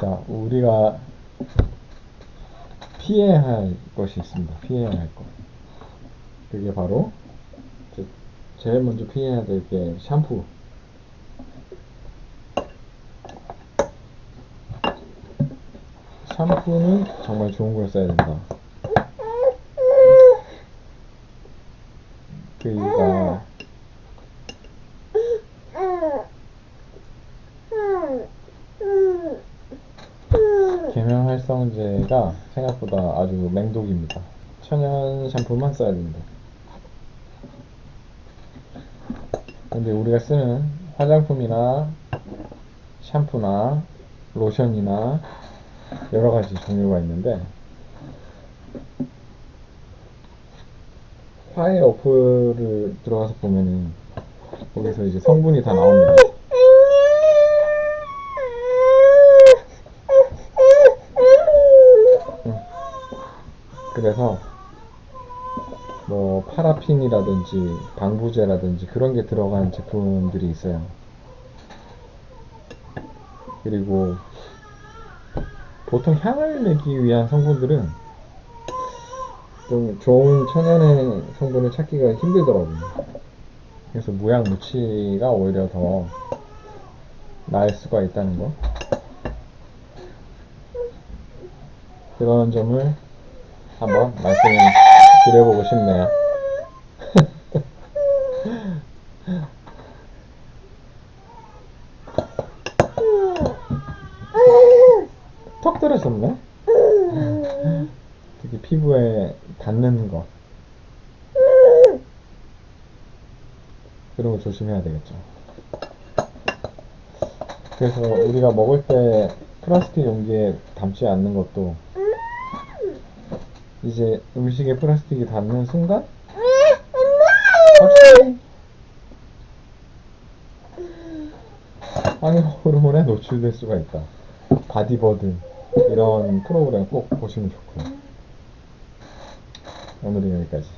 자, 우리가 피해야 할 것이 있습니다. 피해야 할 것. 그게 바로 제- 제일 먼저 피해야 될 게 샴푸. 샴푸는 정말 좋은 걸 써야 된다. 그 이유가 계면 활성제가 생각보다 아주 맹독입니다. 천연 샴푸만 써야 된다. 근데 우리가 쓰는 화장품이나 샴푸나 로션이나 여러 가지 종류가 있는데 화해 어플을 들어가서 보면은 거기서 이제 성분이 다 나옵니다. 그래서 뭐 파라핀이라든지 방부제라든지 그런 게 들어간 제품들이 있어요. 그리고 보통 향을 내기 위한 성분들은 좀 좋은 천연의 성분을 찾기가 힘들더라고요. 그래서 무향 무치가 오히려 더 나을 수가 있다는 거. 그런 점을 한번 말씀을 드려보고 싶네요. 턱 떨어졌네? 특히 피부에 닿는 거. 그런 거 조심해야 되겠죠. 그래서 우리가 먹을 때 플라스틱 용기에 담지 않는 것도 이제 음식에 플라스틱이 닿는 순간 확실히 항해 호르몬에 노출될 수가 있다. 바디버드 이런 프로그램 꼭 보시면 좋고요. 오늘은 여기까지.